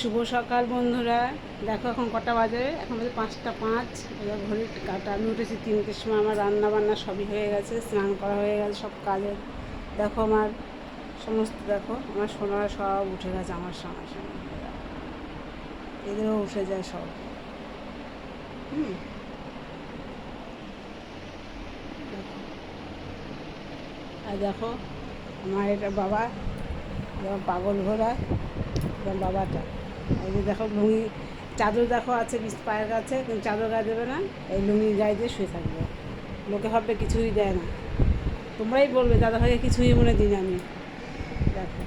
শুভ সকাল বন্ধুরা। দেখো এখন কটা বাজে? এখন বাজে পাঁচটা পাঁচ। এবার ঘড়ির কাটা, আমি উঠেছি তিনটের সময় আমার রান্না বান্না সবই হয়ে গেছে, স্নান করা হয়ে গেছে সব কাজের। দেখো আমার সমস্ত, দেখো আমার সোনা সব উঠে গেছে আমার সঙ্গে সঙ্গে এদেরও উঠে যায় সব। হুম। আর দেখো আমার এটা বাবা পাগল ঘোরা বাবাটা। এই যে দেখো লুঙ্গি, চাদর দেখো আছে পায়ের কাছে, কিন্তু চাদর গায়ে দেবে না, এই লুঙ্গি গায়ে দিয়ে শুয়ে থাকবে। লোকে ভাববে কিছুই দেয় না। তোমরাই বলবে দাদা ভাইকে কিছুই মনে দিই আমি। দেখো।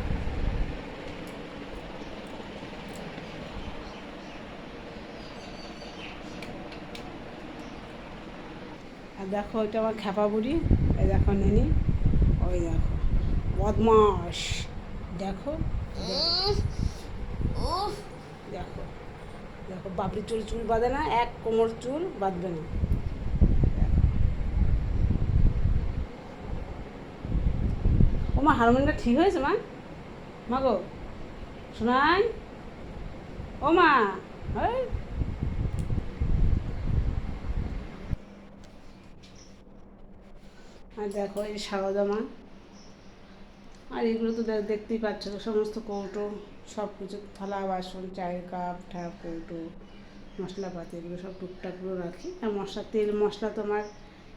আর দেখো ওইটা আমার খ্যাপা বুড়ি। এই দেখো নেনি। ওই দেখো। বদমাস দেখো। দেখো দেখো বাবরি চুল চুল বাঁধে না, এক কোমর চুল বাঁধবে না। ও মা হারমোনিয়ামটা ঠিক হয়েছে, মা? মা গো, শোনাই। ও মা আর দেখো, এই সারদা মা। আর এগুলো তো দেখ- দেখতেই পাচ্ছ তো সমস্ত কৌটো সব কিছু থালা, বাসন, চায়ের কাপ, ঠা কৌটো, মশলাপাতি, এগুলো সব টুকটাকগুলো রাখি। আর মশলা তেল, মশলা তোমার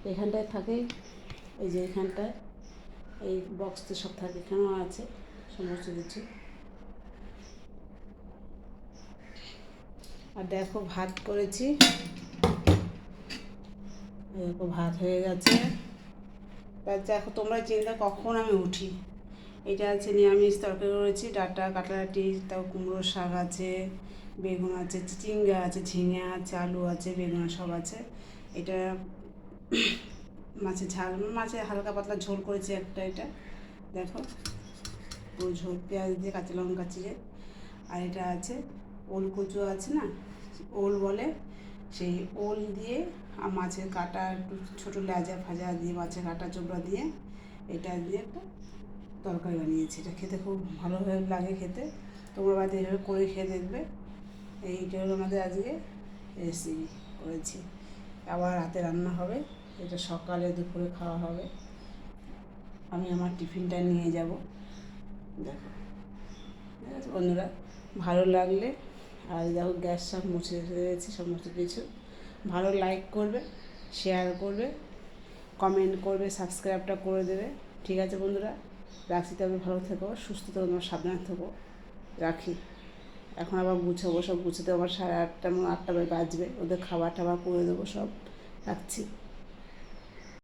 এখানটায় থাকে, এই যে এখানটায়, এই বক্সতে সব থাকে, এখানেও আছে, সমস্ত কিছু। আর দেখো, ভাত করেছি। দেখো, ভাত হয়ে গেছে। দেখো, তোমরা চিন্তা কখন আমি উঠি? এটা আছে নিরামিষ তরকারি করেছি ডাটা কাটারাটি তাও কুমড়ো শাক আছে, বেগুন আছে, চিচিঙ্গা আছে, ঝিঙে আছে, আলু আছে, বেগুন সব আছে। এটা মাছের ঝাল মাছে হালকা পাতলা ঝোল করেছি একটা এটা। দেখো, পুরো ঝোল, পেঁয়াজ দিয়ে কাঁচা লঙ্কা চিড়ে। আর এটা আছে, ওল কচু আছে না, ওল বলে, সেই ওল দিয়ে আর মাছের কাটা একটু ছোটো লেজা ফাজা দিয়ে, মাছের কাটা চোপড়া দিয়ে, এটা দিয়ে একটা তরকারি বানিয়েছি। এটা খেতে খুব ভালো লাগে খেতে। তোমরা বাড়িতে এইভাবে করে খেয়ে দেখবে। এইটা হলো আমাদের আজকে রেসিপি করেছি। আবার রাতে রান্না হবে। এটা সকালে দুপুরে খাওয়া হবে। আমি আমার টিফিনটা নিয়ে যাব। দেখো। ঠিক আছে বন্ধুরা? ভালো লাগলে, আর দেখো গ্যাস সব মুছে দিয়েছি, সমস্ত কিছু। ভালো লাইক করবে শেয়ার করবে কমেন্ট করবে সাবস্ক্রাইবটা করে দেবে। ঠিক আছে বন্ধুরা? রাখছি তবে ভালো থেকো, সুস্থ থেকো, তোমার সাবধানে থেকো। রাখি। এখন আবার গুছাবো, সব গুছাতে আমার সাড়ে আটটা আটটা বাজবে, ওদের খাবার টাবার করে দেবো সব। রাখছি।